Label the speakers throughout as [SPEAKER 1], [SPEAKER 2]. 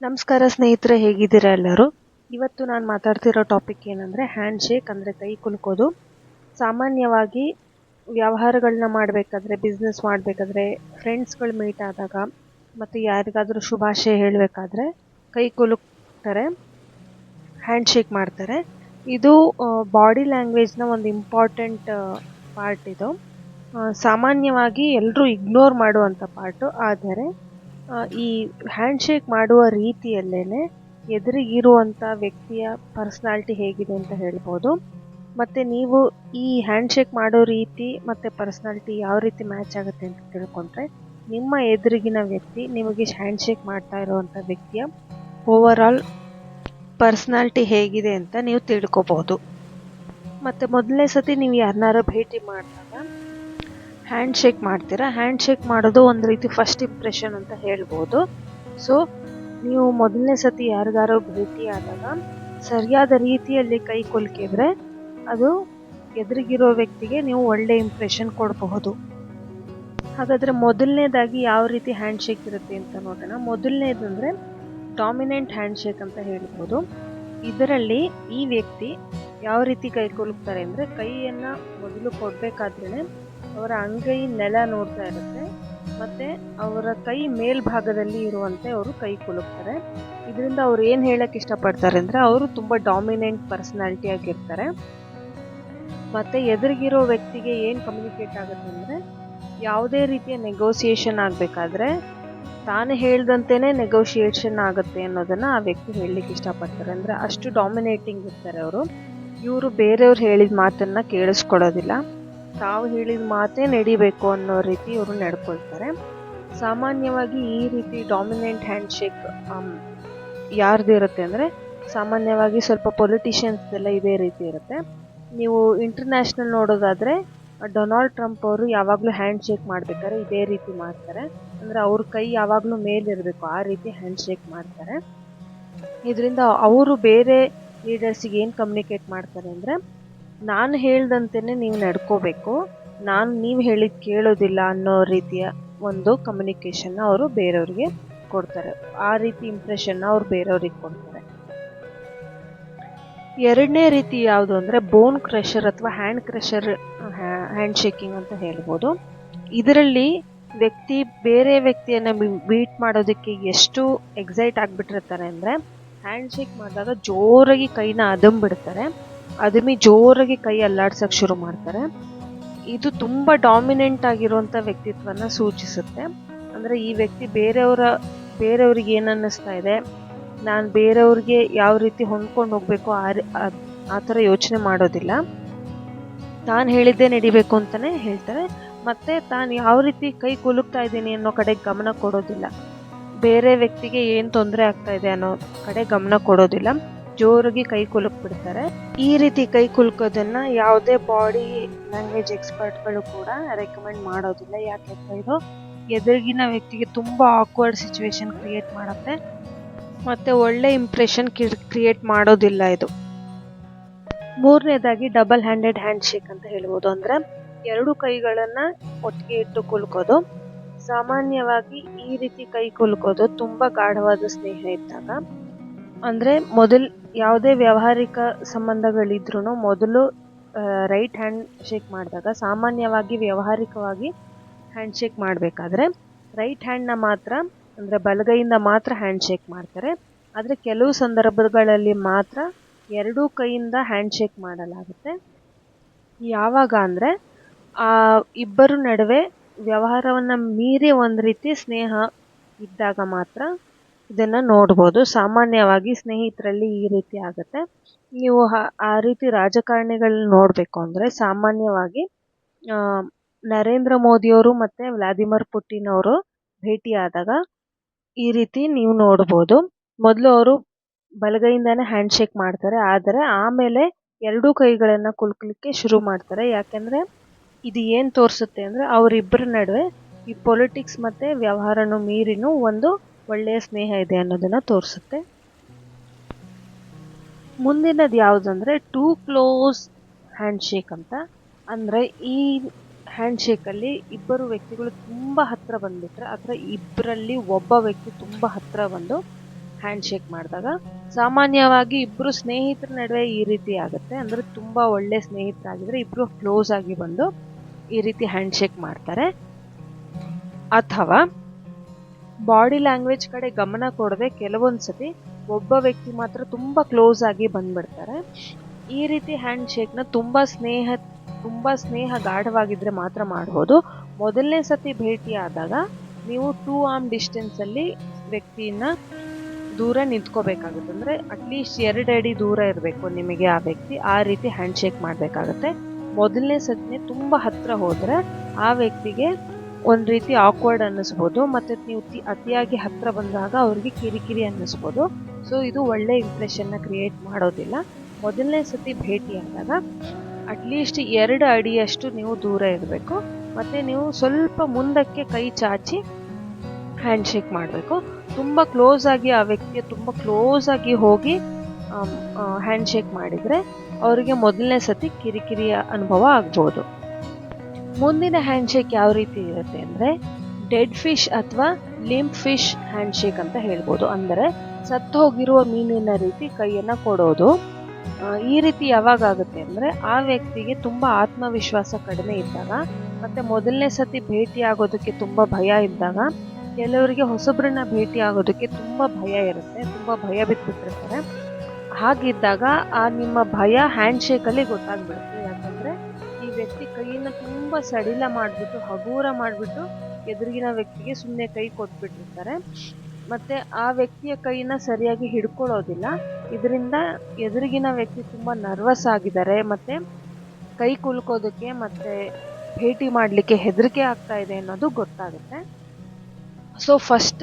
[SPEAKER 1] ನಮಸ್ಕಾರ ಸ್ನೇಹಿತರೆ, ಹೇಗಿದ್ದೀರಾ ಎಲ್ಲರೂ? ಇವತ್ತು ನಾನು ಮಾತಾಡ್ತಿರೋ ಟಾಪಿಕ್ ಏನಂದರೆ ಹ್ಯಾಂಡ್ ಶೇಕ್ ಅಂದರೆ ಕೈ ಕುಲುಕೋದು ಸಾಮಾನ್ಯವಾಗಿ ವ್ಯವಹಾರಗಳನ್ನ ಮಾಡಬೇಕಾದ್ರೆ ಬಿಸ್ನೆಸ್ ಮಾಡಬೇಕಾದ್ರೆ ಫ್ರೆಂಡ್ಸ್ಗಳು ಮೀಟ್ ಆದಾಗ ಮತ್ತು ಯಾರಿಗಾದರೂ ಶುಭಾಶಯ ಹೇಳಬೇಕಾದ್ರೆ ಕೈ ಕುಲುಕ್ತಾರೆ ಹ್ಯಾಂಡ್ ಶೇಕ್ ಮಾಡ್ತಾರೆ. ಇದು ಬಾಡಿ ಲ್ಯಾಂಗ್ವೇಜ್ನ ಒಂದು ಇಂಪಾರ್ಟೆಂಟ್ ಪಾರ್ಟ್ ಇದು. ಸಾಮಾನ್ಯವಾಗಿ ಎಲ್ಲರೂ ಇಗ್ನೋರ್ ಮಾಡುವಂಥ ಪಾರ್ಟು ಆದರೆ ಈ ಹ್ಯಾಂಡ್ ಶೇಕ್ ಮಾಡುವ ರೀತಿಯಲ್ಲೇ ಎದುರಿಗಿರುವಂಥ ವ್ಯಕ್ತಿಯ ಪರ್ಸ್ನಾಲಿಟಿ ಹೇಗಿದೆ ಅಂತ ಹೇಳ್ಬೋದು. ಮತ್ತು ನೀವು ಈ ಹ್ಯಾಂಡ್ ಶೇಕ್ ಮಾಡೋ ರೀತಿ ಮತ್ತು ಪರ್ಸ್ನಾಲಿಟಿ ಯಾವ ರೀತಿ ಮ್ಯಾಚ್ ಆಗುತ್ತೆ ಅಂತ ತಿಳ್ಕೊಂಡ್ರೆ ನಿಮ್ಮ ಎದುರಿಗಿನ ವ್ಯಕ್ತಿ ನಿಮಗೆ ಹ್ಯಾಂಡ್ ಶೇಕ್ ಮಾಡ್ತಾ ಇರುವಂಥ ವ್ಯಕ್ತಿಯ ಓವರ್ ಆಲ್ ಪರ್ಸ್ನಾಲಿಟಿ ಹೇಗಿದೆ ಅಂತ ನೀವು ತಿಳ್ಕೊಬೋದು. ಮತ್ತು ಮೊದಲನೇ ಸತಿ ನೀವು ಯಾರನ್ನಾರು ಭೇಟಿ ಮಾಡಿದಾಗ ಹ್ಯಾಂಡ್ ಶೇಕ್ ಮಾಡ್ತೀರಾ? ಹ್ಯಾಂಡ್ ಶೇಕ್ ಮಾಡೋದು ಒಂದು ರೀತಿ ಫಸ್ಟ್ ಇಂಪ್ರೆಷನ್ ಅಂತ ಹೇಳ್ಬೋದು. ಸೊ ನೀವು ಮೊದಲನೇ ಸತಿ ಯಾರಿಗಾರೋ ಭೇಟಿ ಆದಾಗ ಸರಿಯಾದ ರೀತಿಯಲ್ಲಿ ಕೈ ಕೊಲ್ಕಿದ್ರೆ ಅದು ಎದುರಿಗಿರೋ ವ್ಯಕ್ತಿಗೆ ನೀವು ಒಳ್ಳೆ ಇಂಪ್ರೆಷನ್ ಕೊಡಬಹುದು. ಹಾಗಾದರೆ ಮೊದಲನೇದಾಗಿ ಯಾವ ರೀತಿ ಹ್ಯಾಂಡ್ ಶೇಕ್ ಇರುತ್ತೆ ಅಂತ ನೋಡೋಣ. ಮೊದಲನೇದು ಅಂದರೆ ಡಾಮಿನೆಂಟ್ ಹ್ಯಾಂಡ್ ಶೇಕ್ ಅಂತ ಹೇಳ್ಬೋದು. ಇದರಲ್ಲಿ ಈ ವ್ಯಕ್ತಿ ಯಾವ ರೀತಿ ಕೈ ಕೊಲ್ತಾರೆ ಅಂದರೆ ಕೈಯನ್ನು ಮೊದಲು ಕೊಡಬೇಕಾದ್ರೇ ಅವರ ಅಂಗೈ ನೆಲ ನೋಡ್ತಾ ಇರುತ್ತೆ. ಮತ್ತು ಅವರ ಕೈ ಮೇಲ್ಭಾಗದಲ್ಲಿ ಇರುವಂತೆ ಅವರು ಕೈ ಕುಲುಕ್ತಾರೆ. ಇದರಿಂದ ಅವ್ರು ಏನು ಹೇಳಕ್ಕೆ ಇಷ್ಟಪಡ್ತಾರೆ ಅಂದರೆ ಅವರು ತುಂಬ ಡಾಮಿನೆಂಟ್ ಪರ್ಸನಾಲಿಟಿ ಆಗಿರ್ತಾರೆ. ಮತ್ತು ಎದುರಿಗಿರೋ ವ್ಯಕ್ತಿಗೆ ಏನು ಕಮ್ಯುನಿಕೇಟ್ ಆಗುತ್ತೆ ಅಂದರೆ ಯಾವುದೇ ರೀತಿಯ ನೆಗೋಸಿಯೇಷನ್ ಆಗಬೇಕಾದ್ರೆ ತಾನು ಹೇಳ್ದಂತೆಯೇ ನೆಗೋಷಿಯೇಷನ್ ಆಗುತ್ತೆ ಅನ್ನೋದನ್ನು ಆ ವ್ಯಕ್ತಿ ಹೇಳಲಿಕ್ಕೆ ಇಷ್ಟಪಡ್ತಾರೆ. ಅಂದರೆ ಅಷ್ಟು ಡಾಮಿನೇಟಿಂಗ್ ಇರ್ತಾರೆ ಅವರು. ಇವರು ಬೇರೆಯವ್ರು ಹೇಳಿದ ಮಾತನ್ನು ಕೇಳಿಸ್ಕೊಳ್ಳೋದಿಲ್ಲ. ತಾವು ಹೇಳಿದ ಮಾತೇ ನಡಿಬೇಕು ಅನ್ನೋ ರೀತಿ ಇವರು ನಡ್ಕೊಳ್ತಾರೆ. ಸಾಮಾನ್ಯವಾಗಿ ಈ ರೀತಿ ಡಾಮಿನೆಂಟ್ ಹ್ಯಾಂಡ್ ಶೇಕ್ ಯಾರ್ದಿರುತ್ತೆ ಅಂದರೆ ಸಾಮಾನ್ಯವಾಗಿ ಸ್ವಲ್ಪ ಪೊಲಿಟಿಷಿಯನ್ಸ್ ಎಲ್ಲ ಇದೇ ರೀತಿ ಇರುತ್ತೆ. ನೀವು ಇಂಟರ್ನ್ಯಾಷನಲ್ ನೋಡೋದಾದರೆ ಡೊನಾಲ್ಡ್ ಟ್ರಂಪ್ ಅವರು ಯಾವಾಗಲೂ ಹ್ಯಾಂಡ್ ಶೇಕ್ ಮಾಡ್ಬೇಕಾದ್ರೆ ಇದೇ ರೀತಿ ಮಾಡ್ತಾರೆ. ಅಂದರೆ ಅವ್ರ ಕೈ ಯಾವಾಗಲೂ ಮೇಲಿರಬೇಕು ಆ ರೀತಿ ಹ್ಯಾಂಡ್ ಶೇಕ್ ಮಾಡ್ತಾರೆ. ಇದರಿಂದ ಅವರು ಬೇರೆ ಲೀಡರ್ಸಿಗೆ ಏನು ಕಮ್ಯುನಿಕೇಟ್ ಮಾಡ್ತಾರೆ ಅಂದರೆ ನಾನು ಹೇಳ್ದಂತೆಯೇ ನೀವು ನಡ್ಕೋಬೇಕು. ನಾನು ನೀವು ಹೇಳಿದ ಕೇಳೋದಿಲ್ಲ ಅನ್ನೋ ರೀತಿಯ ಒಂದು ಕಮ್ಯುನಿಕೇಷನ್ನ ಅವರು ಬೇರೆಯವ್ರಿಗೆ ಕೊಡ್ತಾರೆ. ಆ ರೀತಿ ಇಂಪ್ರೆಷನ್ನ ಅವ್ರು ಬೇರೆಯವ್ರಿಗೆ ಕೊಡ್ತಾರೆ. ಎರಡನೇ ರೀತಿ ಯಾವುದು ಅಂದರೆ ಬೋನ್ ಕ್ರಷರ್ ಅಥವಾ ಹ್ಯಾಂಡ್ ಕ್ರಷರ್ ಹ್ಯಾಂಡ್ ಶೇಕಿಂಗ್ ಅಂತ ಹೇಳ್ಬೋದು. ಇದರಲ್ಲಿ ವ್ಯಕ್ತಿ, ಬೇರೆ ವ್ಯಕ್ತಿಯನ್ನು ಬೀಟ್ ಮಾಡೋದಕ್ಕೆ ಎಷ್ಟು ಎಕ್ಸೈಟ್ ಆಗಿಬಿಟ್ಟಿರ್ತಾರೆ ಅಂದರೆ ಹ್ಯಾಂಡ್ ಶೇಕ್ ಮಾಡಿದಾಗ ಜೋರಾಗಿ ಕೈನ ಅದಮ್ಬಿಡ್ತಾರೆ ಅದಮಿ ಜೋರಾಗಿ ಕೈ ಅಲ್ಲಾಡ್ಸೋಕೆ ಶುರು ಮಾಡ್ತಾರೆ. ಇದು ತುಂಬ ಡಾಮಿನೆಂಟ್ ಆಗಿರುವಂಥ ವ್ಯಕ್ತಿತ್ವನ ಸೂಚಿಸುತ್ತೆ. ಅಂದರೆ ಈ ವ್ಯಕ್ತಿ ಬೇರೆಯವರ, ಬೇರೆಯವ್ರಿಗೆ ಏನು ಅನ್ನಿಸ್ತಾ ಇದೆ, ನಾನು ಬೇರೆಯವ್ರಿಗೆ ಯಾವ ರೀತಿ ಹೊಂದ್ಕೊಂಡು ಹೋಗಬೇಕು, ಆ- ಆ ಥರ ಯೋಚನೆ ಮಾಡೋದಿಲ್ಲ. ತಾನು ಹೇಳಿದ್ದೇ ನಡಿಬೇಕು ಅಂತಲೇ ಹೇಳ್ತಾರೆ. ಮತ್ತು ತಾನು ಯಾವ ರೀತಿ ಕೈ ಕುಲುಕ್ತಾ ಇದ್ದೀನಿ ಅನ್ನೋ ಕಡೆ ಗಮನ ಕೊಡೋದಿಲ್ಲ. ಬೇರೆ ವ್ಯಕ್ತಿಗೆ ಏನು ತೊಂದರೆ ಆಗ್ತಾ ಇದೆ ಅನ್ನೋ ಕಡೆ ಗಮನ ಕೊಡೋದಿಲ್ಲ. ಜೋರಾಗಿ ಕೈ ಕುಲುಕ್ ಬಿಡ್ತಾರೆ ಈ ರೀತಿ ಕೈ ಕುಲುಕೋದನ್ನ ಯಾವುದೇ ಬಾಡಿ ಲ್ಯಾಂಗ್ವೇಜ್ ಎಕ್ಸ್ಪರ್ಟ್ಗಳು ಕೂಡ ರೆಕಮೆಂಡ್ ಮಾಡೋದಿಲ್ಲ. ಯಾಕೆಂದ್ರೆ ಇದು ಎದುರಿಗಿನ ವ್ಯಕ್ತಿಗೆ ತುಂಬಾ ಆಕ್ವರ್ಡ್ ಸಿಚುವೇಶನ್ ಕ್ರಿಯೇಟ್ ಮಾಡುತ್ತೆ. ಮತ್ತೆ ಒಳ್ಳೆ ಇಂಪ್ರೆಷನ್ ಕ್ರಿಯೇಟ್ ಮಾಡೋದಿಲ್ಲ ಇದು. ಮೂರನೇದಾಗಿ ಡಬಲ್ ಹ್ಯಾಂಡೆಡ್ ಹ್ಯಾಂಡ್ ಶೇಕ್ ಅಂತ ಹೇಳ್ಬೋದು. ಅಂದ್ರೆ ಎರಡು ಕೈಗಳನ್ನ ಒಟ್ಟಿಗೆ ಇಟ್ಟು ಕುಲ್ಕೋದು. ಸಾಮಾನ್ಯವಾಗಿ ಈ ರೀತಿ ಕೈ ಕುಲ್ಕೋದು ತುಂಬಾ ಗಾಢವಾದ ಸ್ನೇಹ ಇದ್ದಾಗ. ಅಂದ್ರೆ ಮೊದಲು ಯಾವುದೇ ವ್ಯಾವಹಾರಿಕ ಸಂಬಂಧಗಳಿದ್ರೂ ಮೊದಲು ರೈಟ್ ಹ್ಯಾಂಡ್ ಶೇಕ್ ಮಾಡಿದಾಗ ಸಾಮಾನ್ಯವಾಗಿ ವ್ಯಾವಹಾರಿಕವಾಗಿ ಹ್ಯಾಂಡ್ ಶೇಕ್ ಮಾಡಬೇಕಾದ್ರೆ ರೈಟ್ ಹ್ಯಾಂಡ್ನ ಮಾತ್ರ, ಅಂದರೆ ಬಲಗೈಯಿಂದ ಮಾತ್ರ ಹ್ಯಾಂಡ್ ಶೇಕ್ ಮಾಡ್ತಾರೆ. ಆದರೆ ಕೆಲವು ಸಂದರ್ಭಗಳಲ್ಲಿ ಮಾತ್ರ ಎರಡೂ ಕೈಯಿಂದ ಹ್ಯಾಂಡ್ ಶೇಕ್ ಮಾಡಲಾಗುತ್ತೆ. ಯಾವಾಗ ಅಂದರೆ, ಆ, ಇಬ್ಬರು ನಡುವೆ ವ್ಯವಹಾರವನ್ನು ಮೀರಿ ಒಂದು ರೀತಿ ಸ್ನೇಹ ಇದ್ದಾಗ ಮಾತ್ರ ಇದನ್ನು ನೋಡ್ಬೋದು. ಸಾಮಾನ್ಯವಾಗಿ ಸ್ನೇಹಿತರಲ್ಲಿ ಈ ರೀತಿ ಆಗುತ್ತೆ. ನೀವು ಆ ರೀತಿ ರಾಜಕಾರಣಿಗಳನ್ನ ನೋಡಬೇಕು ಅಂದರೆ ಸಾಮಾನ್ಯವಾಗಿ ನರೇಂದ್ರ ಮೋದಿಯವರು ಮತ್ತು ವ್ಲಾದಿಮಿರ್ ಪುಟಿನ್ ಅವರು ಭೇಟಿಯಾದಾಗ ಈ ರೀತಿ ನೀವು ನೋಡ್ಬೋದು. ಮೊದಲು ಅವರು ಬಲಗೈಯಿಂದಾನೇ ಹ್ಯಾಂಡ್ ಶೇಕ್ ಮಾಡ್ತಾರೆ. ಆದರೆ ಆಮೇಲೆ ಎರಡೂ ಕೈಗಳನ್ನು ಕುಲ್ಕಲಿಕ್ಕೆ ಶುರು ಮಾಡ್ತಾರೆ. ಯಾಕೆಂದರೆ ಇದು ಏನು ತೋರಿಸುತ್ತೆ ಅಂದರೆ ಅವರಿಬ್ಬರ ನಡುವೆ ಈ ಪೊಲಿಟಿಕ್ಸ್ ಮತ್ತು ವ್ಯವಹಾರನೂ ಮೀರಿನೂ ಒಂದು ಒಳ್ಳೆಯ ಸ್ನೇಹ ಇದೆ ಅನ್ನೋದನ್ನು ತೋರಿಸುತ್ತೆ. ಮುಂದಿನದು ಯಾವುದಂದರೆ ಟೂ ಕ್ಲೋಸ್ ಹ್ಯಾಂಡ್ ಶೇಕ್ ಅಂತ. ಅಂದರೆ ಈ ಹ್ಯಾಂಡ್ ಶೇಕಲ್ಲಿ ಇಬ್ಬರು ವ್ಯಕ್ತಿಗಳು ತುಂಬ ಹತ್ತಿರ ಬಂದುಬಿಟ್ರೆ ಅಥವಾ ಇಬ್ಬರಲ್ಲಿ ಒಬ್ಬ ವ್ಯಕ್ತಿ ತುಂಬ ಹತ್ತಿರ ಬಂದು ಹ್ಯಾಂಡ್ ಶೇಕ್ ಮಾಡಿದಾಗ ಸಾಮಾನ್ಯವಾಗಿ ಇಬ್ಬರು ಸ್ನೇಹಿತರ ನಡುವೆ ಈ ರೀತಿ ಆಗುತ್ತೆ. ಅಂದರೆ ತುಂಬ ಒಳ್ಳೆ ಸ್ನೇಹಿತರಾಗಿದ್ರೆ ಇಬ್ಬರು ಕ್ಲೋಸ್ ಆಗಿ ಬಂದು ಈ ರೀತಿ ಹ್ಯಾಂಡ್ ಶೇಕ್ ಮಾಡ್ತಾರೆ. ಅಥವಾ ಬಾಡಿ ಲ್ಯಾಂಗ್ವೇಜ್ ಕಡೆ ಗಮನ ಕೊಡದೆ ಕೆಲವೊಂದು ಸತಿ ಒಬ್ಬ ವ್ಯಕ್ತಿ ಮಾತ್ರ ತುಂಬ ಕ್ಲೋಸ್ ಆಗಿ ಬಂದ್ಬಿಡ್ತಾರೆ. ಈ ರೀತಿ ಹ್ಯಾಂಡ್ ಶೇಕ್ನ ತುಂಬ ಸ್ನೇಹ ತುಂಬ ಸ್ನೇಹ ಗಾಢವಾಗಿದ್ರೆ ಮಾತ್ರ ಮಾಡ್ಬೋದು. ಮೊದಲನೇ ಸತಿ ಭೇಟಿ ಆದಾಗ ನೀವು ಟೂ ಆರ್ಮ್ ಡಿಸ್ಟೆನ್ಸಲ್ಲಿ ವ್ಯಕ್ತಿಯನ್ನ ದೂರ ನಿಂತ್ಕೋಬೇಕಾಗುತ್ತೆ. ಅಂದರೆ ಅಟ್ಲೀಸ್ಟ್ ಎರಡು ಅಡಿ ದೂರ ಇರಬೇಕು ನಿಮಗೆ ಆ ವ್ಯಕ್ತಿ. ಆ ರೀತಿ ಹ್ಯಾಂಡ್ ಶೇಕ್ ಮಾಡಬೇಕಾಗುತ್ತೆ. ಮೊದಲನೇ ಸತಿನೇ ತುಂಬ ಹತ್ತಿರ ಹೋದರೆ ಆ ವ್ಯಕ್ತಿಗೆ ಒಂದು ರೀತಿ ಆಕ್ವರ್ಡ್ ಅನ್ನಿಸ್ಬೋದು, ಮತ್ತು ನೀವು ಅತಿಯಾಗಿ ಹತ್ತಿರ ಬಂದಾಗ ಅವ್ರಿಗೆ ಕಿರಿಕಿರಿ ಅನ್ನಿಸ್ಬೋದು. ಸೊ ಇದು ಒಳ್ಳೆ ಇಂಪ್ರೆಷನ್ನ ಕ್ರಿಯೇಟ್ ಮಾಡೋದಿಲ್ಲ. ಮೊದಲನೇ ಸತಿ ಭೇಟಿ ಆದಾಗ ಅಟ್ಲೀಸ್ಟ್ ಎರಡು ಅಡಿಯಷ್ಟು ನೀವು ದೂರ ಇರಬೇಕು. ಮತ್ತು ನೀವು ಸ್ವಲ್ಪ ಮುಂದಕ್ಕೆ ಕೈ ಚಾಚಿ ಹ್ಯಾಂಡ್ ಶೇಕ್ ಮಾಡಬೇಕು. ತುಂಬ ಕ್ಲೋಸ್ ಆಗಿ ಆ ವ್ಯಕ್ತಿಯ ತುಂಬ ಕ್ಲೋಸ್ ಆಗಿ ಹೋಗಿ ಹ್ಯಾಂಡ್ ಶೇಕ್ ಮಾಡಿದರೆ ಅವರಿಗೆ ಮೊದಲನೇ ಸತಿ ಕಿರಿಕಿರಿಯ ಅನುಭವ ಆಗ್ಬೋದು. ಮುಂದಿನ ಹ್ಯಾಂಡ್ ಶೇಕ್ ಯಾವ ರೀತಿ ಇರುತ್ತೆ ಅಂದರೆ ಡೆಡ್ ಫಿಶ್ ಅಥವಾ ಲಿಂಪ್ ಫಿಶ್ ಹ್ಯಾಂಡ್ ಶೇಕ್ ಅಂತ ಹೇಳ್ಬೋದು. ಅಂದರೆ ಸತ್ತು ಹೋಗಿರುವ ಮೀನಿನ ರೀತಿ ಕೈಯನ್ನು ಕೊಡೋದು. ಈ ರೀತಿ ಯಾವಾಗ ಆಗುತ್ತೆ ಅಂದರೆ ಆ ವ್ಯಕ್ತಿಗೆ ತುಂಬ ಆತ್ಮವಿಶ್ವಾಸ ಕಡಿಮೆ ಇದ್ದಾಗ, ಮತ್ತು ಮೊದಲನೇ ಸತಿ ಭೇಟಿ ಆಗೋದಕ್ಕೆ ತುಂಬ ಭಯ ಇದ್ದಾಗ, ಕೆಲವರಿಗೆ ಹೊಸಬ್ರನ್ನ ಭೇಟಿ ಆಗೋದಕ್ಕೆ ತುಂಬ ಭಯ ಇರುತ್ತೆ, ತುಂಬ ಭಯ ಬಿದ್ದುಬಿಟ್ಟಿರ್ತಾರೆ ಹಾಗಿದ್ದಾಗ ಆ ನಿಮ್ಮ ಭಯ ಹ್ಯಾಂಡ್ ಶೇಕಲ್ಲಿ ಗೊತ್ತಾಗ್ಬಿಡುತ್ತೆ. ವ್ಯಕ್ತಿ ಕೈಯನ್ನು ತುಂಬ ಸಡಿಲ ಮಾಡಿಬಿಟ್ಟು, ಹಗೂರ ಮಾಡಿಬಿಟ್ಟು ಎದುರಿಗಿನ ವ್ಯಕ್ತಿಗೆ ಸುಮ್ಮನೆ ಕೈ ಕೊಟ್ಬಿಟ್ಟಿರ್ತಾರೆ. ಮತ್ತು ಆ ವ್ಯಕ್ತಿಯ ಕೈನ ಸರಿಯಾಗಿ ಹಿಡ್ಕೊಳ್ಳೋದಿಲ್ಲ. ಇದರಿಂದ ಎದುರಿಗಿನ ವ್ಯಕ್ತಿ ತುಂಬ ನರ್ವಸ್ ಆಗಿದ್ದಾರೆ. ಮತ್ತು ಕೈ ಕುಲ್ಕೋದಕ್ಕೆ ಮತ್ತು ಭೇಟಿ ಮಾಡಲಿಕ್ಕೆ ಹೆದರಿಕೆ ಆಗ್ತಾ ಇದೆ ಅನ್ನೋದು ಗೊತ್ತಾಗುತ್ತೆ. ಸೊ ಫಸ್ಟ್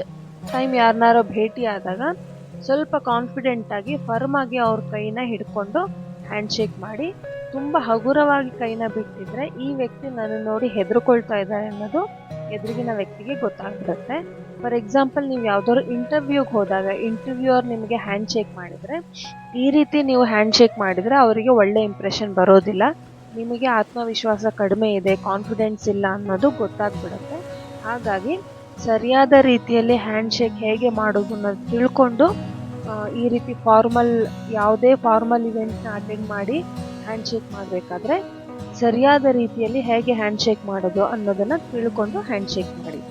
[SPEAKER 1] ಟೈಮ್ ಯಾರನ್ನಾರೋ ಭೇಟಿ ಆದಾಗ ಸ್ವಲ್ಪ ಕಾನ್ಫಿಡೆಂಟ್ ಆಗಿ ಫರ್ಮ್ ಆಗಿ ಅವ್ರ ಕೈನ ಹಿಡ್ಕೊಂಡು ಹ್ಯಾಂಡ್ ಶೇಕ್ ಮಾಡಿ ತುಂಬ ಹಗುರವಾಗಿ ಕೈನ ಬಿಟ್ಟಿದ್ರೆ ಈ ವ್ಯಕ್ತಿ ನನ್ನ ನೋಡಿ ಹೆದರ್ಕೊಳ್ತಾ ಇದ್ದಾರೆ ಅನ್ನೋದು ಎದುರಿಗಿನ ವ್ಯಕ್ತಿಗೆ ಗೊತ್ತಾಗ್ಬಿಡುತ್ತೆ. ಫಾರ್ ಎಕ್ಸಾಂಪಲ್, ನೀವು ಯಾವ್ದಾದ್ರು ಇಂಟರ್ವ್ಯೂಗೆ ಹೋದಾಗ ಇಂಟರ್ವ್ಯೂವರ್ ನಿಮಗೆ ಹ್ಯಾಂಡ್ ಶೇಕ್ ಮಾಡಿದರೆ, ಈ ರೀತಿ ನೀವು ಹ್ಯಾಂಡ್ ಶೇಕ್ ಮಾಡಿದರೆ ಅವರಿಗೆ ಒಳ್ಳೆ ಇಂಪ್ರೆಷನ್ ಬರೋದಿಲ್ಲ. ನಿಮಗೆ ಆತ್ಮವಿಶ್ವಾಸ ಕಡಿಮೆ ಇದೆ ಕಾನ್ಫಿಡೆನ್ಸ್ ಇಲ್ಲ ಅನ್ನೋದು ಗೊತ್ತಾಗ್ಬಿಡುತ್ತೆ. ಹಾಗಾಗಿ ಸರಿಯಾದ ರೀತಿಯಲ್ಲಿ ಹ್ಯಾಂಡ್ ಶೇಕ್ ಹೇಗೆ ಮಾಡೋದು ಅನ್ನೋದು ತಿಳ್ಕೊಂಡು ಈ ರೀತಿ ಫಾರ್ಮಲ್ ಯಾವುದೇ ಫಾರ್ಮಲ್ ಇವೆಂಟ್ನ ಅಟೆಂಡ್ ಮಾಡಿ ಹ್ಯಾಂಡ್ ಶೇಕ್ ಮಾಡಬೇಕಾದ್ರೆ ಸರಿಯಾದ ರೀತಿಯಲ್ಲಿ ಹೇಗೆ ಹ್ಯಾಂಡ್ ಶೇಕ್ ಮಾಡೋದು ಅನ್ನೋದನ್ನು ತಿಳ್ಕೊಂಡು ಹ್ಯಾಂಡ್ ಶೇಕ್ ಮಾಡಿ.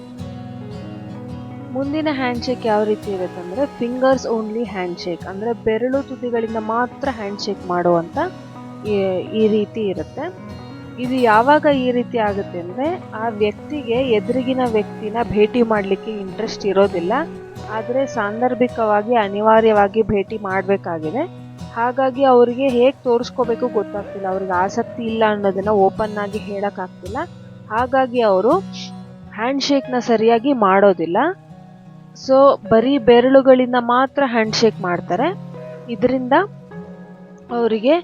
[SPEAKER 1] ಮುಂದಿನ ಹ್ಯಾಂಡ್ ಶೇಕ್ ಯಾವ ರೀತಿ ಇರುತ್ತೆ ಅಂದರೆ ಫಿಂಗರ್ಸ್ ಓನ್ಲಿ ಹ್ಯಾಂಡ್ ಶೇಕ್ ಅಂದರೆ ಬೆರಳು ತುದಿಗಳಿಂದ ಮಾತ್ರ ಹ್ಯಾಂಡ್ ಶೇಕ್ ಮಾಡುವಂಥ ಈ- ಈ ರೀತಿ ಇರುತ್ತೆ. ಇದು ಯಾವಾಗ ಈ ರೀತಿ ಆಗುತ್ತೆ ಅಂದರೆ ಆ ವ್ಯಕ್ತಿಗೆ ಎದುರಿಗಿನ ವ್ಯಕ್ತಿನ ಭೇಟಿ ಮಾಡಲಿಕ್ಕೆ ಇಂಟ್ರೆಸ್ಟ್ ಇರೋದಿಲ್ಲ. ಆದರೆ ಸಾಂದರ್ಭಿಕವಾಗಿ, ಅನಿವಾರ್ಯವಾಗಿ ಭೇಟಿ ಮಾಡಬೇಕಾಗಿದೆ. ಹಾಗಾಗಿ ಅವರಿಗೆ ಹೇಗೆ ತೋರಿಸ್ಕೋಬೇಕು ಗೊತ್ತಾಗ್ತಿಲ್ಲ. ಅವ್ರಿಗೆ ಆಸಕ್ತಿ ಇಲ್ಲ ಅನ್ನೋದನ್ನು ಓಪನ್ ಆಗಿ ಹೇಳೋಕ್ಕಾಗ್ತಿಲ್ಲ. ಹಾಗಾಗಿ ಅವರು ಹ್ಯಾಂಡ್ ಶೇಕ್ನ ಸರಿಯಾಗಿ ಮಾಡೋದಿಲ್ಲ. ಸೊ ಬರೀ ಬೆರಳುಗಳಿಂದ ಮಾತ್ರ ಹ್ಯಾಂಡ್ ಶೇಕ್ ಮಾಡ್ತಾರೆ. ಇದರಿಂದ ಅವರಿಗೆ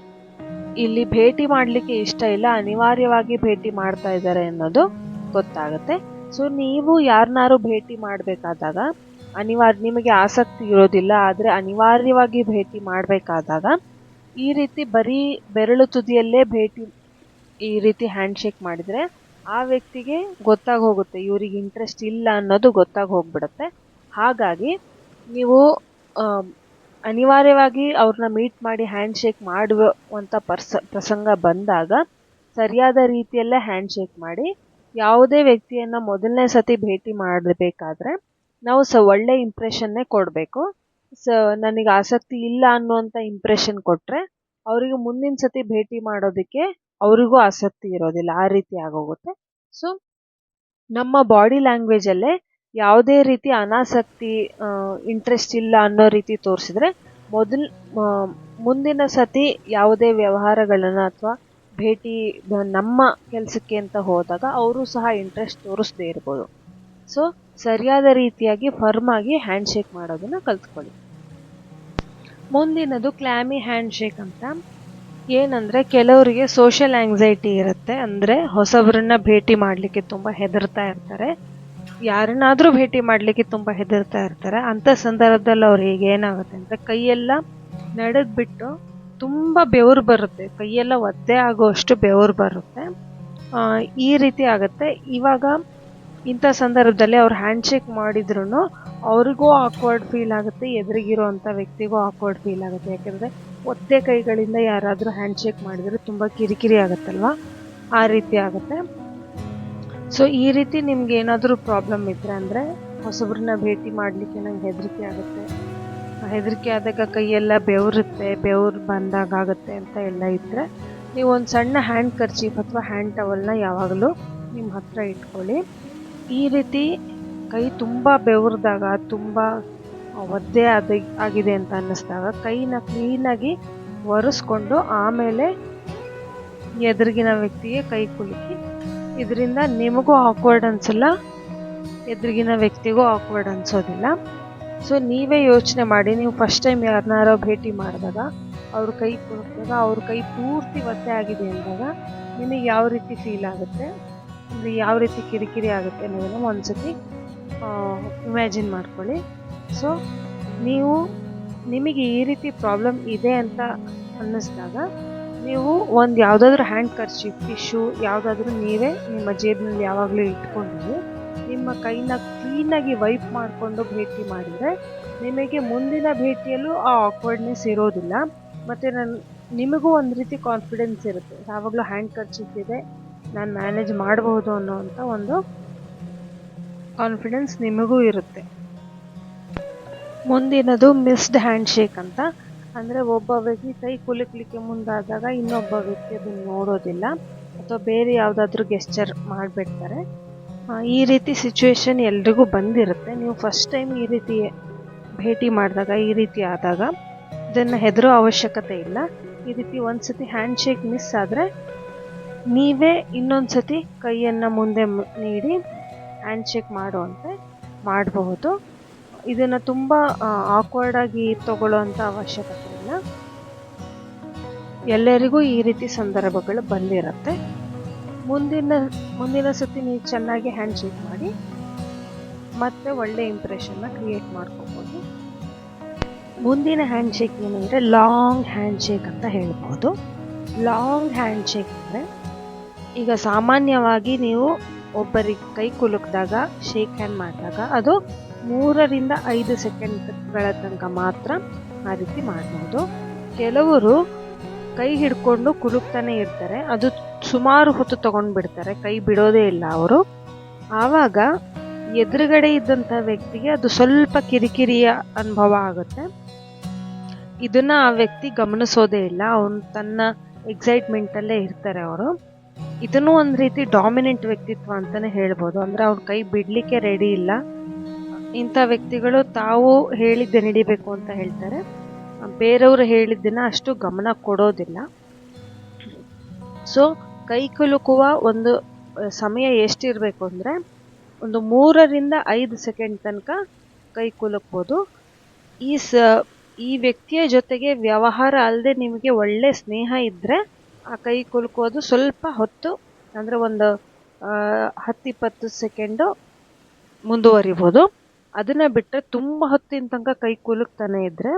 [SPEAKER 1] ಇಲ್ಲಿ ಭೇಟಿ ಮಾಡಲಿಕ್ಕೆ ಇಷ್ಟ ಇಲ್ಲ, ಅನಿವಾರ್ಯವಾಗಿ ಭೇಟಿ ಮಾಡ್ತಾ ಇದ್ದಾರೆ ಅನ್ನೋದು ಗೊತ್ತಾಗುತ್ತೆ. ಸೊ ನೀವು ಯಾರನ್ನಾರು ಭೇಟಿ ಮಾಡಬೇಕಾದಾಗ ಅನಿವಾರ್ಯ ನಿಮಗೆ ಆಸಕ್ತಿ ಇರೋದಿಲ್ಲ, ಆದರೆ ಅನಿವಾರ್ಯವಾಗಿ ಭೇಟಿ ಮಾಡಬೇಕಾದಾಗ ಈ ರೀತಿ ಬರೀ ಬೆರಳು ತುದಿಯಲ್ಲೇ ಭೇಟಿ ಈ ರೀತಿ ಹ್ಯಾಂಡ್ ಶೇಕ್ ಮಾಡಿದರೆ ಆ ವ್ಯಕ್ತಿಗೆ ಗೊತ್ತಾಗಿ ಹೋಗುತ್ತೆ ಇವ್ರಿಗೆ ಇಂಟ್ರೆಸ್ಟ್ ಇಲ್ಲ ಅನ್ನೋದು ಗೊತ್ತಾಗಿ ಹೋಗ್ಬಿಡುತ್ತೆ ಹಾಗಾಗಿ ನೀವು ಅನಿವಾರ್ಯವಾಗಿ ಅವ್ರನ್ನ ಮೀಟ್ ಮಾಡಿ ಹ್ಯಾಂಡ್ ಶೇಕ್ ಮಾಡುವಂಥ ಪರ್ಸ, ಪ್ರಸಂಗ ಬಂದಾಗ ಸರಿಯಾದ ರೀತಿಯಲ್ಲೇ ಹ್ಯಾಂಡ್ ಶೇಕ್ ಮಾಡಿ, ಯಾವುದೇ ವ್ಯಕ್ತಿಯನ್ನು ಮೊದಲನೇ ಸತಿ ಭೇಟಿ ಮಾಡಬೇಕಾದ್ರೆ ನಾವು ಸ ಒಳ್ಳೆ ಇಂಪ್ರೆಷನ್ನೇ ಕೊಡಬೇಕು. ಸೊ ನನಗೆ ಆಸಕ್ತಿ ಇಲ್ಲ ಅನ್ನುವಂಥ ಇಂಪ್ರೆಷನ್ ಕೊಟ್ಟರೆ ಅವರಿಗೆ ಮುಂದಿನ ಸತಿ ಭೇಟಿ ಮಾಡೋದಕ್ಕೆ ಅವರಿಗೂ ಆಸಕ್ತಿ ಇರೋದಿಲ್ಲ, ಆ ರೀತಿ ಆಗೋಗುತ್ತೆ. ಸೊ ನಮ್ಮ ಬಾಡಿ ಲ್ಯಾಂಗ್ವೇಜಲ್ಲೇ ಯಾವುದೇ ರೀತಿ ಅನಾಸಕ್ತಿ ಇಂಟ್ರೆಸ್ಟ್ ಇಲ್ಲ ಅನ್ನೋ ರೀತಿ ತೋರಿಸಿದ್ರೆ ಮೊದಲ್ ಮುಂದಿನ ಸತಿ ಯಾವುದೇ ವ್ಯವಹಾರಗಳನ್ನು ಅಥವಾ ಭೇಟಿ ನಮ್ಮ ಕೆಲಸಕ್ಕೆ ಅಂತ ಹೋದಾಗ ಅವರು ಸಹ ಇಂಟ್ರೆಸ್ಟ್ ತೋರಿಸದೇ ಇರ್ಬೋದು. ಸೊ ಸರಿಯಾದ ರೀತಿಯಾಗಿ ಫರ್ಮ್ ಆಗಿ ಹ್ಯಾಂಡ್ ಶೇಕ್ ಮಾಡೋದನ್ನ ಕಲ್ತ್ಕೊಳ್ಳಿ. ಮುಂದಿನದು ಕ್ಲಾಮಿ ಹ್ಯಾಂಡ್ ಶೇಕ್ ಅಂತ. ಏನಂದರೆ ಕೆಲವರಿಗೆ ಸೋಷಿಯಲ್ ಆಂಗ್ಸೈಟಿ ಇರುತ್ತೆ. ಅಂದರೆ ಹೊಸಬ್ರನ್ನ ಭೇಟಿ ಮಾಡಲಿಕ್ಕೆ ತುಂಬ ಹೆದರ್ತಾ ಇರ್ತಾರೆ. ಯಾರನ್ನಾದರೂ ಭೇಟಿ ಮಾಡಲಿಕ್ಕೆ ತುಂಬ ಹೆದರ್ತಾ ಇರ್ತಾರೆ. ಅಂಥ ಸಂದರ್ಭದಲ್ಲಿ ಅವ್ರಿಗೆ ಏನಾಗುತ್ತೆ ಅಂದರೆ ಕೈಯೆಲ್ಲ ನಡದ್ಬಿಟ್ಟು ತುಂಬ ಬೆವರು ಬರುತ್ತೆ. ಕೈಯೆಲ್ಲ ಒದ್ದೆ ಆಗೋಷ್ಟು ಬೆವರು ಬರುತ್ತೆ. ಈ ರೀತಿ ಆಗುತ್ತೆ. ಇವಾಗ ಇಂಥ ಸಂದರ್ಭದಲ್ಲಿ ಅವ್ರು ಹ್ಯಾಂಡ್ ಶೇಕ್ ಮಾಡಿದ್ರು ಅವ್ರಿಗೂ ಆಕ್ವರ್ಡ್ ಫೀಲ್ ಆಗುತ್ತೆ ಎದುರಿಗಿರೋಂಥ ವ್ಯಕ್ತಿಗೂ ಆಕ್ವರ್ಡ್ ಫೀಲ್ ಆಗುತ್ತೆ. ಯಾಕೆಂದರೆ ಒತ್ತೆ ಕೈಗಳಿಂದ ಯಾರಾದರೂ ಹ್ಯಾಂಡ್ ಶೇಕ್ ಮಾಡಿದರೆ ತುಂಬ ಕಿರಿಕಿರಿ ಆಗುತ್ತಲ್ವಾ? ಆ ರೀತಿ ಆಗುತ್ತೆ. ಸೊ ಈ ರೀತಿ ನಿಮ್ಗೆ ಏನಾದರೂ ಪ್ರಾಬ್ಲಮ್ ಇದ್ದರೆ ಅಂದರೆ ಹೊಸಬ್ರನ್ನ ಭೇಟಿ ಮಾಡಲಿಕ್ಕೆ ನಂಗೆ ಹೆದರಿಕೆ ಆಗುತ್ತೆ. ಹೆದರಿಕೆ ಆದಾಗ ಕೈಯೆಲ್ಲ ಬೆವರುತ್ತೆ, ಬೆವರು ಬಂದಾಗ ಆಗುತ್ತೆ ಅಂತ ಎಲ್ಲ ಇದ್ದರೆ ನೀವು ಒಂದು ಸಣ್ಣ ಹ್ಯಾಂಡ್ ಕರ್ಚೀಫ್ ಅಥವಾ ಹ್ಯಾಂಡ್ ಟವಲ್ನ ಯಾವಾಗಲೂ ನಿಮ್ಮ ಹತ್ರ ಇಟ್ಕೊಳ್ಳಿ. ಈ ರೀತಿ ಕೈ ತುಂಬ ಬೆವರಿದಾಗ, ತುಂಬ ಒದ್ದೆ ಆದ, ಆಗಿದೆ ಅಂತ ಅನ್ನಿಸ್ದಾಗ ಕೈನ ಕ್ಲೀನಾಗಿ ಒರೆಸ್ಕೊಂಡು ಆಮೇಲೆ ಎದುರಿಗಿನ ವ್ಯಕ್ತಿಗೆ ಕೈ ಕುಲುಕಿ, ಇದರಿಂದ ನಿಮಗೂ ಆಕ್ವರ್ಡ್ ಅನಿಸಲ್ಲ, ಎದುರಿಗಿನ ವ್ಯಕ್ತಿಗೂ ಆಕ್ವರ್ಡ್ ಅನಿಸೋದಿಲ್ಲ. ಸೊ ನೀವೇ ಯೋಚನೆ ಮಾಡಿ, ನೀವು ಫಸ್ಟ್ ಟೈಮ್ ಯಾರನ್ನಾರೋ ಭೇಟಿ ಮಾಡಿದಾಗ, ಅವ್ರ ಕೈ ಕುಲುಕಿದಾಗ, ಅವ್ರ ಕೈ ಪೂರ್ತಿ ಒದ್ದೆ ಆಗಿದೆ ಅಂದಾಗ ನಿಮಗೆ ಯಾವ ರೀತಿ ಫೀಲ್ ಆಗುತ್ತೆ? ಅಂದರೆ ಯಾವ ರೀತಿ ಕಿರಿಕಿರಿ ಆಗುತ್ತೆ ಅನ್ನೋದನ್ನು ಒಂದ್ಸತಿ ಇಮ್ಯಾಜಿನ್ ಮಾಡ್ಕೊಳ್ಳಿ. ಸೊ ನೀವು ನಿಮಗೆ ಈ ರೀತಿ ಪ್ರಾಬ್ಲಮ್ ಇದೆ ಅಂತ ಅನ್ನಿಸ್ದಾಗ, ನೀವು ಒಂದು ಯಾವುದಾದ್ರೂ ಹ್ಯಾಂಡ್ ಕರ್ಚಿ ಟಿಶ್ಯೂ ಯಾವುದಾದ್ರೂ ನೀವೇ ನಿಮ್ಮ ಜೇಬಿನಲ್ಲಿ ಯಾವಾಗಲೂ ಇಟ್ಕೊಂಡು, ನಿಮ್ಮ ಕೈನ ಕ್ಲೀನಾಗಿ ವೈಪ್ ಮಾಡಿಕೊಂಡು ಭೇಟಿ ಮಾಡಿದರೆ, ನಿಮಗೆ ಮುಂದಿನ ಭೇಟಿಯಲ್ಲೂ ಆ ಆಕ್ವರ್ಡ್ನೆಸ್ ಇರೋದಿಲ್ಲ. ಮತ್ತು ನನ್ನ ನಿಮಗೂ ಒಂದು ರೀತಿ ಕಾನ್ಫಿಡೆನ್ಸ್ ಇರುತ್ತೆ. ಯಾವಾಗಲೂ ಹ್ಯಾಂಡ್ ಕರ್ಚೀಫ್ ಇದೆ ನಾನು ಮ್ಯಾನೇಜ್ ಮಾಡಬಹುದು ಅನ್ನೋವಂಥ ಒಂದು ಕಾನ್ಫಿಡೆನ್ಸ್ ನಿಮಗೂ ಇರುತ್ತೆ. ಮುಂದಿನದು ಮಿಸ್ಡ್ ಹ್ಯಾಂಡ್ ಶೇಕ್ ಅಂತ. ಅಂದರೆ ಒಬ್ಬ ವ್ಯಕ್ತಿ ಕೈ ಕುಲುಕ್ಲಿಕ್ಕೆ ಮುಂದಾದಾಗ ಇನ್ನೊಬ್ಬ ವ್ಯಕ್ತಿ ಅದನ್ನು ನೋಡೋದಿಲ್ಲ. ಅಥವಾ ಬೇರೆ ಯಾವುದಾದ್ರೂ ಗೆಸ್ಚರ್ ಮಾಡಿಬಿಡ್ತಾರೆ. ಈ ರೀತಿ ಸಿಚುವೇಶನ್ ಎಲ್ರಿಗೂ ಬಂದಿರುತ್ತೆ. ನೀವು ಫಸ್ಟ್ ಟೈಮ್ ಈ ರೀತಿ ಭೇಟಿ ಮಾಡಿದಾಗ, ಈ ರೀತಿ ಆದಾಗ, ಇದನ್ನು ಹೆದರೋ ಅವಶ್ಯಕತೆ ಇಲ್ಲ. ಈ ರೀತಿ ಒಂದು ಸತಿ ಹ್ಯಾಂಡ್ ಶೇಕ್ ಮಿಸ್ ಆದರೆ ನೀವೇ ಇನ್ನೊಂದು ಸತಿ ಕೈಯನ್ನು ಮುಂದೆ ನೀಡಿ ಹ್ಯಾಂಡ್ ಶೇಕ್ ಮಾಡುವಂತೆ ಮಾಡಬಹುದು. ಇದನ್ನು ತುಂಬ ಆಕ್ವರ್ಡ್ ಆಗಿ ತಗೊಳ್ಳೋವಂಥ ಅವಶ್ಯಕತೆ ಇಲ್ಲ ಎಲ್ಲರಿಗೂ ಈ ರೀತಿ ಸಂದರ್ಭಗಳು ಬಂದಿರುತ್ತೆ. ಮುಂದಿನ ಮುಂದಿನ ಸತಿ ನೀವು ಚೆನ್ನಾಗಿ ಹ್ಯಾಂಡ್ ಶೇಕ್ ಮಾಡಿ, ಮತ್ತೆ ಒಳ್ಳೆ ಇಂಪ್ರೆಷನ್ನ ಕ್ರಿಯೇಟ್ ಮಾಡ್ಕೋಬೋದು. ಮುಂದಿನ ಹ್ಯಾಂಡ್ ಶೇಕ್ ಏನಂದರೆ ಲಾಂಗ್ ಹ್ಯಾಂಡ್ ಶೇಕ್ ಅಂತ ಹೇಳ್ಬೋದು. ಲಾಂಗ್ ಹ್ಯಾಂಡ್ ಶೇಕ್ ಅಂದರೆ ಈಗ ಸಾಮಾನ್ಯವಾಗಿ ನೀವು ಒಬ್ಬರಿಗೆ ಕೈ ಕುಲುಕಿದಾಗ ಶೇಕ್ ಹ್ಯಾಂಡ್ ಮಾಡಿದಾಗ ಅದು ಮೂರರಿಂದ ಐದು ಸೆಕೆಂಡ್ಗಳ ತನಕ ಮಾತ್ರ ಆ ರೀತಿ ಮಾಡ್ಬೋದು. ಕೆಲವರು ಕೈ ಹಿಡ್ಕೊಂಡು ಕುಲುಕ್ತಾನೆ ಇರ್ತಾರೆ, ಅದು ಸುಮಾರು ಹೊತ್ತು ತಗೊಂಡು ಬಿಡ್ತಾರೆ, ಕೈ ಬಿಡೋದೇ ಇಲ್ಲ ಅವರು. ಆವಾಗ ಎದುರುಗಡೆ ಇದ್ದಂಥ ವ್ಯಕ್ತಿಗೆ ಅದು ಸ್ವಲ್ಪ ಕಿರಿಕಿರಿಯ ಅನುಭವ ಆಗುತ್ತೆ. ಇದನ್ನ ಆ ವ್ಯಕ್ತಿ ಗಮನಿಸೋದೇ ಇಲ್ಲ, ಅವನು ತನ್ನ ಎಕ್ಸೈಟ್ಮೆಂಟಲ್ಲೇ ಇರ್ತಾರೆ ಅವರು. ಇದನ್ನು ಒಂದು ರೀತಿ ಡಾಮಿನೆಂಟ್ ವ್ಯಕ್ತಿತ್ವ ಅಂತಾನೆ ಹೇಳ್ಬೋದು. ಅಂದ್ರೆ ಅವ್ರ ಕೈ ಬಿಡ್ಲಿಕ್ಕೆ ರೆಡಿ ಇಲ್ಲ. ಇಂಥ ವ್ಯಕ್ತಿಗಳು ತಾವು ಹೇಳಿದ್ದೆ ನಡಿಬೇಕು ಅಂತ ಹೇಳ್ತಾರೆ. ಬೇರೆಯವರು ಹೇಳಿದ್ದನ್ನ ಅಷ್ಟು ಗಮನ ಕೊಡೋದಿಲ್ಲ. ಸೊ ಕೈ ಕುಲುಕುವ ಒಂದು ಸಮಯ ಎಷ್ಟಿರಬೇಕು ಅಂದರೆ ಒಂದು ಮೂರರಿಂದ ಐದು ಸೆಕೆಂಡ್ ತನಕ ಕೈ ಕುಲುಕ್ಬೋದು. ಈ ಸ, ಈ ವ್ಯಕ್ತಿಯ ಜೊತೆಗೆ ವ್ಯವಹಾರ ಅಲ್ಲದೆ ನಿಮಗೆ ಒಳ್ಳೆ ಸ್ನೇಹ ಇದ್ದರೆ ಆ ಕೈ ಕುಲುಕೋದು ಸ್ವಲ್ಪ ಹೊತ್ತು, ಅಂದರೆ ಒಂದು ಹತ್ತಿಪ್ಪತ್ತು ಸೆಕೆಂಡು ಮುಂದುವರಿಬೋದು. ಅದನ್ನ ಬಿಟ್ಟರೆ ತುಂಬ ಹೊತ್ತಿನ ತನಕ ಕೈ ಕುಲುಕ್ತಾನೆ ಇದ್ದರೆ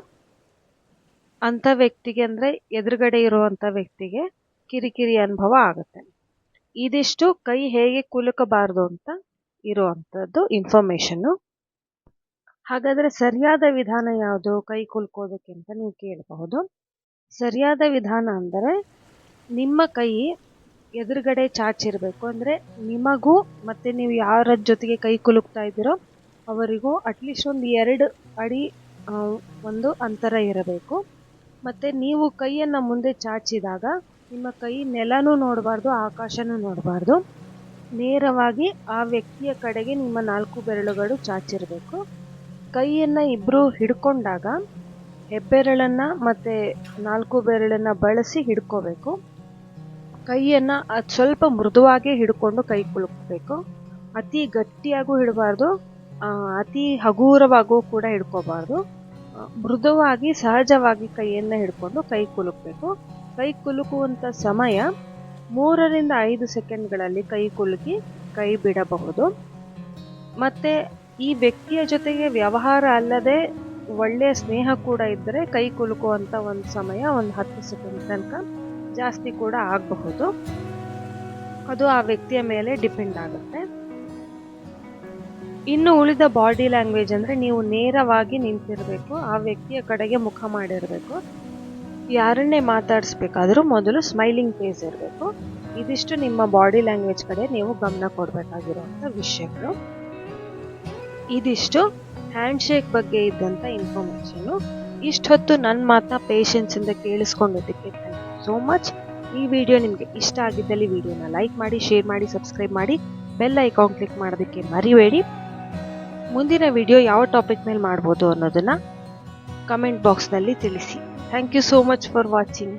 [SPEAKER 1] ಅಂಥ ವ್ಯಕ್ತಿಗೆ ಅಂದರೆ ಎದುರುಗಡೆ ಇರುವಂಥ ವ್ಯಕ್ತಿಗೆ ಕಿರಿಕಿರಿ ಅನುಭವ ಆಗುತ್ತೆ. ಇದಿಷ್ಟು ಕೈ ಹೇಗೆ ಕುಲುಕಬಾರ್ದು ಅಂತ ಇರುವಂಥದ್ದು ಇನ್ಫಾರ್ಮೇಷನ್ನು ಹಾಗಾದರೆ ಸರಿಯಾದ ವಿಧಾನ ಯಾವುದು? ಕೈ ಕುಲ್ಕೋದಕ್ಕೆ ಅಂತ ನೀವು ಕೇಳಬಹುದು. ಸರಿಯಾದ ವಿಧಾನ ಅಂದರೆ ನಿಮ್ಮ ಕೈ ಎದುರುಗಡೆ ಚಾಚಿರಬೇಕು ಅಂದರೆ ನಿಮಗೂ ಮತ್ತು ನೀವು ಯಾರ ಜೊತೆಗೆ ಕೈ ಕುಲುಕ್ತಾ ಇದ್ದೀರೋ ಅವರಿಗೂ ಅಟ್ಲೀಸ್ಟ್ ಒಂದು ಎರಡು ಅಡಿ ಒಂದು ಅಂತರ ಇರಬೇಕು. ಮತ್ತು ನೀವು ಕೈಯನ್ನು ಮುಂದೆ ಚಾಚಿದಾಗ ನಿಮ್ಮ ಕೈ ನೆಲನೂ ನೋಡಬಾರ್ದು, ಆಕಾಶನೂ ನೋಡಬಾರ್ದು. ನೇರವಾಗಿ ಆ ವ್ಯಕ್ತಿಯ ಕಡೆಗೆ ನಿಮ್ಮ ನಾಲ್ಕು ಬೆರಳುಗಳು ಚಾಚಿರಬೇಕು. ಕೈಯನ್ನು ಇಬ್ಬರು ಹಿಡ್ಕೊಂಡಾಗ ಹೆಬ್ಬೆರಳನ್ನು ಮತ್ತು ನಾಲ್ಕು ಬೆರಳನ್ನು ಬಳಸಿ ಹಿಡ್ಕೋಬೇಕು. ಕೈಯನ್ನು ಅದು ಸ್ವಲ್ಪ ಮೃದುವಾಗಿ ಹಿಡ್ಕೊಂಡು ಕೈ ಕುಲುಕಬೇಕು. ಅತಿ ಗಟ್ಟಿಯಾಗೂ ಹಿಡಬಾರ್ದು ಅತಿ ಹಗುರವಾಗೂ ಕೂಡ ಹಿಡ್ಕೋಬಾರ್ದು. ಮೃದುವಾಗಿ, ಸಹಜವಾಗಿ ಕೈಯನ್ನು ಹಿಡ್ಕೊಂಡು ಕೈ ಕುಲುಕಬೇಕು. ಕೈ ಕುಲುಕುವಂಥ ಸಮಯ ಮೂರರಿಂದ ಐದು ಸೆಕೆಂಡ್ಗಳಲ್ಲಿ ಕೈ ಕುಲುಕಿ ಕೈ ಬಿಡಬಹುದು. ಮತ್ತು ಈ ವ್ಯಕ್ತಿಯ ಜೊತೆಗೆ ವ್ಯವಹಾರ ಅಲ್ಲದೆ ಒಳ್ಳೆಯ ಸ್ನೇಹ ಕೂಡ ಇದ್ದರೆ ಕೈ ಕುಲುಕುವಂಥ ಒಂದು ಸಮಯ, ಒಂದು ಹತ್ತು ಸೆಕೆಂಡ್ ತನಕ ಜಾಸ್ತಿ ಕೂಡ ಆಗಬಹುದು. ಅದು ಆ ವ್ಯಕ್ತಿಯ ಮೇಲೆ ಡಿಪೆಂಡ್ ಆಗುತ್ತೆ. ಇನ್ನು ಉಳಿದ ಬಾಡಿ ಲ್ಯಾಂಗ್ವೇಜ್ ಅಂದರೆ ನೀವು ನೇರವಾಗಿ ನಿಂತಿರಬೇಕು, ಆ ವ್ಯಕ್ತಿಯ ಕಡೆಗೆ ಮುಖ ಮಾಡಿರಬೇಕು. ಯಾರನ್ನೇ ಮಾತಾಡಿಸ್ಬೇಕಾದ್ರೂ ಮೊದಲು ಸ್ಮೈಲಿಂಗ್ ಫೇಸ್ ಇರಬೇಕು. ಇದಿಷ್ಟು ನಿಮ್ಮ ಬಾಡಿ ಲ್ಯಾಂಗ್ವೇಜ್ ಕಡೆ ನೀವು ಗಮನ ಕೊಡಬೇಕಾಗಿರುವಂಥ ವಿಷಯಗಳು. ಇದಿಷ್ಟು ಹ್ಯಾಂಡ್ ಶೇಕ್ ಬಗ್ಗೆ ಇದ್ದಂಥ ಇನ್ಫಾರ್ಮೇಷನು ಇಷ್ಟೊತ್ತು ನನ್ನ ಮಾತ್ರ ಪೇಷನ್ಸಿಂದ ಕೇಳಿಸ್ಕೊಂಡಿದ್ದಕ್ಕೆ ಸೋ ಮಚ್ ಈ ವಿಡಿಯೋ ನಿಮಗೆ ಇಷ್ಟ ಆಗಿದ್ದಲ್ಲಿ ವಿಡಿಯೋನ ಲೈಕ್ ಮಾಡಿ ಶೇರ್ ಮಾಡಿ ಸಬ್ಸ್ಕ್ರೈಬ್ ಮಾಡಿ ಬೆಲ್ ಐಕಾನ್ ಕ್ಲಿಕ್ ಮಾಡೋದಕ್ಕೆ ಮರಿಬೇಡಿ. ಮುಂದಿನ ವಿಡಿಯೋ ಯಾವ ಟಾಪಿಕ್ ಮೇಲೆ ಮಾಡ್ಬೋದು ಅನ್ನೋದನ್ನು ಕಮೆಂಟ್ ಬಾಕ್ಸ್ನಲ್ಲಿ ತಿಳಿಸಿ. Thank you so much for watching